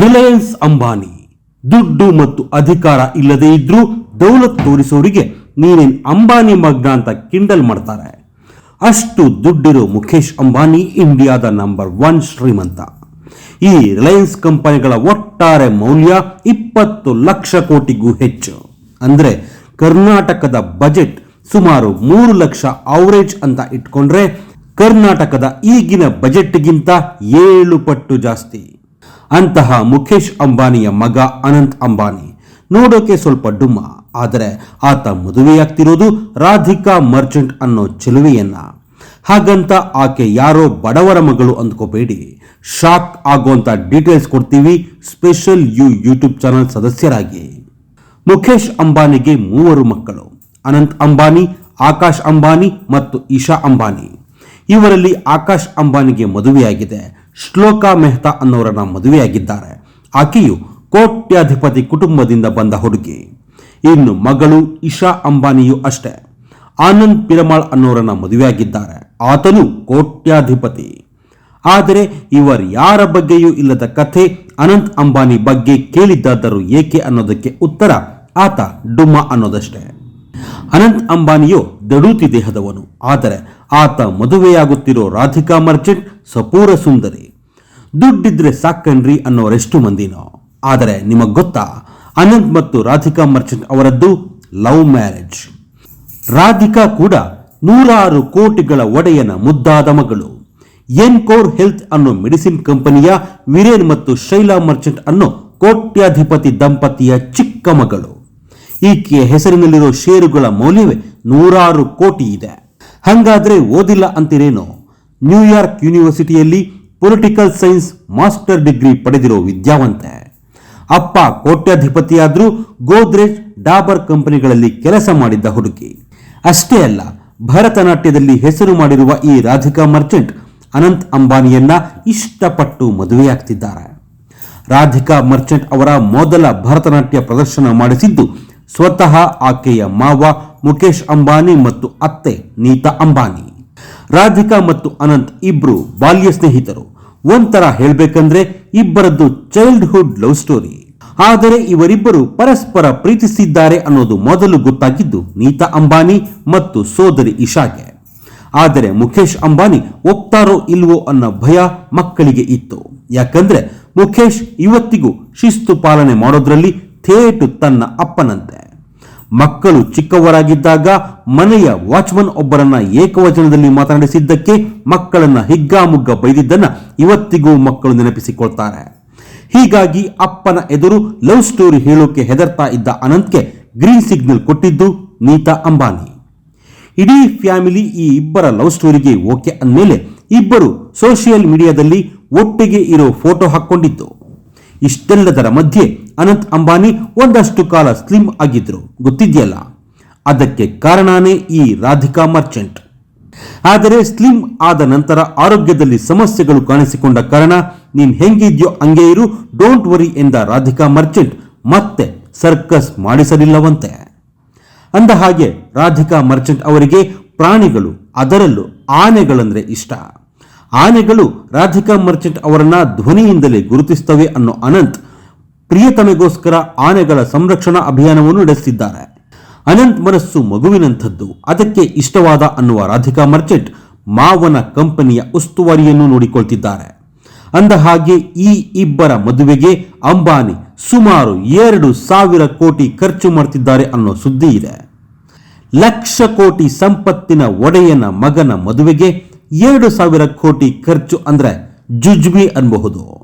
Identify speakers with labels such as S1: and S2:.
S1: ರಿಲಯನ್ಸ್ ಅಂಬಾನಿ. ದುಡ್ಡು ಮತ್ತು ಅಧಿಕಾರ ಇಲ್ಲದೇ ಇದ್ರೂ ದೌಲತ್ ತೋರಿಸೋರಿಗೆ ನೀನೇನ್ ಅಂಬಾನಿ ಮಗ್ನ ಅಂತ ಕಿಂಡಲ್ ಮಾಡ್ತಾರೆ. ಅಷ್ಟು ದುಡ್ಡಿರೋ ಮುಖೇಶ್ ಅಂಬಾನಿ ಇಂಡಿಯಾದ ನಂಬರ್ ಒನ್ ಶ್ರೀಮಂತ. ಈ ರಿಲಯನ್ಸ್ ಕಂಪನಿಗಳ ಒಟ್ಟಾರೆ ಮೌಲ್ಯ ಇಪ್ಪತ್ತು ಲಕ್ಷ ಕೋಟಿಗೂ ಹೆಚ್ಚು. ಅಂದ್ರೆ ಕರ್ನಾಟಕದ ಬಜೆಟ್ ಸುಮಾರು ಮೂರು ಲಕ್ಷ ಅವರೇಜ್ ಅಂತ ಇಟ್ಕೊಂಡ್ರೆ ಕರ್ನಾಟಕದ ಈಗಿನ ಬಜೆಟ್ಗಿಂತ ಏಳು ಪಟ್ಟು ಜಾಸ್ತಿ. ಅಂತಹ ಮುಖೇಶ್ ಅಂಬಾನಿಯ ಮಗ ಅನಂತ್ ಅಂಬಾನಿ. ನೋಡೋಕೆ ಸ್ವಲ್ಪ ಡುಮ್ಮ, ಆದರೆ ಆತ ಮದುವೆಯಾಗ್ತಿರೋದು ರಾಧಿಕಾ ಮರ್ಚೆಂಟ್ ಅನ್ನೋ ಚೆಲುವೆಯನ್ನ. ಹಾಗಂತ ಆಕೆ ಯಾರೋ ಬಡವರ ಮಗಳು ಅಂದ್ಕೋಬೇಡಿ. ಶಾಕ್ ಆಗುವಂತ ಡೀಟೇಲ್ಸ್ ಕೊಡ್ತೀವಿ ಸ್ಪೆಷಲ್ ಯು ಯೂಟ್ಯೂಬ್ ಚಾನಲ್ ಸದಸ್ಯರಾಗಿ. ಮುಖೇಶ್ ಅಂಬಾನಿಗೆ ಮೂವರು ಮಕ್ಕಳು, ಅನಂತ್ ಅಂಬಾನಿ, ಆಕಾಶ್ ಅಂಬಾನಿ ಮತ್ತು ಇಶಾ ಅಂಬಾನಿ. ಇವರಲ್ಲಿ ಆಕಾಶ್ ಅಂಬಾನಿಗೆ ಮದುವೆಯಾಗಿದೆ. ಶ್ಲೋಕಾ ಮೆಹ್ತಾ ಅನ್ನೋರನ್ನ ಮದುವೆಯಾಗಿದ್ದಾರೆ. ಆಕೆಯು ಕೋಟ್ಯಾಧಿಪತಿ ಕುಟುಂಬದಿಂದ ಬಂದ ಹುಡುಗಿ. ಇನ್ನು ಮಗಳು ಇಶಾ ಅಂಬಾನಿಯು ಅಷ್ಟೇ. ಆನಂದ್ ಪಿರಮಾಳ್ ಅನ್ನೋರನ್ನ ಮದುವೆಯಾಗಿದ್ದಾರೆ. ಆತನು ಕೋಟ್ಯಾಧಿಪತಿ. ಆದರೆ ಇವರ್ ಯಾರ ಬಗ್ಗೆಯೂ ಇಲ್ಲದ ಕಥೆ ಅನಂತ್ ಅಂಬಾನಿ ಬಗ್ಗೆ ಕೇಳಿದ್ದಾದರೂ ಏಕೆ ಅನ್ನೋದಕ್ಕೆ ಉತ್ತರ ಆತ ಡುಮ್ಮ ಅನ್ನೋದಷ್ಟೇ. ಅನಂತ್ ಅಂಬಾನಿಯು ದಡೂತಿ ದೇಹದವನು. ಆದರೆ ಆತ ಮದುವೆಯಾಗುತ್ತಿರೋ ರಾಧಿಕಾ ಮರ್ಚೆಂಟ್ ಸಪೂರ ಸುಂದರಿ. ದುಡ್ಡಿದ್ರೆ ಸಾಕಣ್ರಿ ಅನ್ನೋರೆಷ್ಟು ಮಂದಿನೋ. ಆದರೆ ನಿಮಗೆ ಗೊತ್ತಾ, ಅನಂತ್ ಮತ್ತು ರಾಧಿಕಾ ಮರ್ಚೆಂಟ್ ಅವರದ್ದು ಲವ್ ಮ್ಯಾರೇಜ್. ರಾಧಿಕಾ ಕೂಡ ನೂರಾರು ಕೋಟಿಗಳ ಒಡೆಯನ ಮುದ್ದಾದ ಮಗಳು. ಎನ್ಕೋರ್ ಹೆಲ್ತ್ ಅನ್ನೋ ಮೆಡಿಸಿನ್ ಕಂಪನಿಯ ವಿರೇನ್ ಮತ್ತು ಶೈಲಾ ಮರ್ಚೆಂಟ್ ಅನ್ನೋ ಕೋಟ್ಯಾಧಿಪತಿ ದಂಪತಿಯ ಚಿಕ್ಕ ಮಗಳು. ಈಕೆಯ ಹೆಸರಿನಲ್ಲಿರೋ ಷೇರುಗಳ ಮೌಲ್ಯವೇ ನೂರಾರು ಕೋಟಿ ಇದೆ. ಹಂಗಾದ್ರೆ ಓದಿಲ್ಲ ಅಂತಿರೇನೋ? ನ್ಯೂಯಾರ್ಕ್ ಯೂನಿವರ್ಸಿಟಿಯಲ್ಲಿ ಪೊಲಿಟಿಕಲ್ ಸೈನ್ಸ್ ಮಾಸ್ಟರ್ ಡಿಗ್ರಿ ಪಡೆದಿರೋ ವಿದ್ಯಾವಂತೆ. ಅಪ್ಪ ಕೋಟ್ಯಾಧಿಪತಿಯಾದರೂ ಗೋದ್ರೇಜ್ ಡಾಬರ್ ಕಂಪನಿಗಳಲ್ಲಿ ಕೆಲಸ ಮಾಡಿದ್ದ ಹುಡುಗಿ. ಅಷ್ಟೇ ಅಲ್ಲ, ಭರತನಾಟ್ಯದಲ್ಲಿ ಹೆಸರು ಮಾಡಿರುವ ಈ ರಾಧಿಕಾ ಮರ್ಚೆಂಟ್ ಅನಂತ್ ಅಂಬಾನಿಯನ್ನ ಇಷ್ಟಪಟ್ಟು ಮದುವೆಯಾಗ್ತಿದ್ದಾರೆ. ರಾಧಿಕಾ ಮರ್ಚೆಂಟ್ ಅವರ ಮೊದಲ ಭರತನಾಟ್ಯ ಪ್ರದರ್ಶನ ಮಾಡಿಸಿದ್ದು ಸ್ವತಃ ಆಕೆಯ ಮಾವ ಮುಖೇಶ್ ಅಂಬಾನಿ ಮತ್ತು ಅತ್ತೆ ನೀತಾ ಅಂಬಾನಿ. ರಾಧಿಕಾ ಮತ್ತು ಅನಂತ್ ಇಬ್ರು ಬಾಲ್ಯ ಸ್ನೇಹಿತರು. ಒಂಥರ ಹೇಳಬೇಕಂದ್ರೆ ಇಬ್ಬರದ್ದು ಚೈಲ್ಡ್ಹುಡ್ ಲವ್ ಸ್ಟೋರಿ ಆದರೆ ಇವರಿಬ್ಬರು ಪರಸ್ಪರ ಪ್ರೀತಿಸಿದ್ದಾರೆ ಅನ್ನೋದು ಮೊದಲು ಗೊತ್ತಾಗಿದ್ದು ನೀತಾ ಅಂಬಾನಿ ಮತ್ತು ಸೋದರಿ ಇಶಾಗೆ. ಆದರೆ ಮುಖೇಶ್ ಅಂಬಾನಿ ಒಪ್ತಾರೋ ಇಲ್ವೋ ಅನ್ನೋ ಭಯ ಮಕ್ಕಳಿಗೆ ಇತ್ತು. ಯಾಕಂದ್ರೆ ಮುಖೇಶ್ ಇವತ್ತಿಗೂ ಶಿಸ್ತು ಪಾಲನೆ ಮಾಡೋದ್ರಲ್ಲಿ ಥೇಟು ತನ್ನ ಅಪ್ಪನಂತೆ. ಮಕ್ಕಳು ಚಿಕ್ಕವರಾಗಿದ್ದಾಗ ಮನೆಯ ವಾಚ್ಮನ್ ಒಬ್ಬರನ್ನ ಏಕವಚನದಲ್ಲಿ ಮಾತನಾಡಿಸಿದ್ದಕ್ಕೆ ಮಕ್ಕಳನ್ನ ಹಿಗ್ಗಾಮುಗ್ಗ ಬೈದಿದ್ದನ್ನ ಇವತ್ತಿಗೂ ಮಕ್ಕಳು ನೆನಪಿಸಿಕೊಳ್ತಾರೆ. ಹೀಗಾಗಿ ಅಪ್ಪನ ಎದುರು ಲವ್ ಸ್ಟೋರಿ ಹೇಳೋಕೆ ಹೆದರ್ತಾ ಇದ್ದ ಅನಂತ್ಗೆ ಗ್ರೀನ್ ಸಿಗ್ನಲ್ ಕೊಟ್ಟಿದ್ದು ನೀತಾ ಅಂಬಾನಿ. ಇಡೀ ಫ್ಯಾಮಿಲಿ ಈ ಇಬ್ಬರ ಲವ್ ಸ್ಟೋರಿಗೆ ಓಕೆ ಅಂದಮೇಲೆ ಇಬ್ಬರು ಸೋಷಿಯಲ್ ಮೀಡಿಯಾದಲ್ಲಿ ಒಟ್ಟಿಗೆ ಇರೋ ಫೋಟೋ ಹಾಕ್ಕೊಂಡಿದ್ದು. ಇಷ್ಟೆಲ್ಲದರ ಮಧ್ಯೆ ಅನಂತ್ ಅಂಬಾನಿ ಒಂದಷ್ಟು ಕಾಲ ಸ್ಲಿಮ್ ಆಗಿದ್ರು. ಗೊತ್ತಿದೆಯಲ್ಲ? ಅದಕ್ಕೆ ಕಾರಣನೇ ಈ ರಾಧಿಕಾ ಮರ್ಚೆಂಟ್. ಆದರೆ ಸ್ಲಿಮ್ ಆದ ನಂತರ ಆರೋಗ್ಯದಲ್ಲಿ ಸಮಸ್ಯೆಗಳು ಕಾಣಿಸಿಕೊಂಡ ಕಾರಣ ನೀನ್ ಹೆಂಗಿದ್ಯೋ ಹಂಗೆ ಇರು, ಡೋಂಟ್ ವರಿ ಎಂದ ರಾಧಿಕಾ ಮರ್ಚೆಂಟ್ ಮತ್ತೆ ಸರ್ಕಸ್ ಮಾಡಿಸಲಿಲ್ಲವಂತೆ. ಅಂದ ಹಾಗೆ ರಾಧಿಕಾ ಮರ್ಚೆಂಟ್ ಅವರಿಗೆ ಪ್ರಾಣಿಗಳು, ಅದರಲ್ಲೂ ಆನೆಗಳಂದ್ರೆ ಇಷ್ಟ. ಆನೆಗಳು ರಾಧಿಕಾ ಮರ್ಚೆಂಟ್ ಅವರನ್ನ ಧ್ವನಿಯಿಂದಲೇ ಗುರುತಿಸ್ತವೆ ಅನ್ನೋ ಅನಂತ್ ಪ್ರಿಯತಮೆಗೋಸ್ಕರ ಆನೆಗಳ ಸಂರಕ್ಷಣಾ ಅಭಿಯಾನವನ್ನು ನಡೆಸಿದ್ದಾರೆ ಅನಂತ್ ಮನಸ್ಸು ಮಗುವಿನಂಥದ್ದು. ಅದಕ್ಕೆ ಇಷ್ಟವಾದ ಅನ್ನುವ ರಾಧಿಕಾ ಮರ್ಚೆಂಟ್ ಮಾವನ ಕಂಪನಿಯ ಉಸ್ತುವಾರಿಯನ್ನು ನೋಡಿಕೊಳ್ತಿದ್ದಾರೆ. ಅಂದ ಹಾಗೆ ಈ ಇಬ್ಬರ ಮದುವೆಗೆ ಅಂಬಾನಿ ಸುಮಾರು ಎರಡು ಸಾವಿರ ಕೋಟಿ ಖರ್ಚು ಮಾಡ್ತಿದ್ದಾರೆ ಅನ್ನೋ ಸುದ್ದಿ ಇದೆ. ಲಕ್ಷ ಕೋಟಿ ಸಂಪತ್ತಿನ ಒಡೆಯನ ಮಗನ ಮದುವೆಗೆ ಎರಡು ಸಾವಿರ ಕೋಟಿ ಖರ್ಚು ಅಂದ್ರೆ ಜುಜ್ಬಿ ಅನ್ಬಹುದು.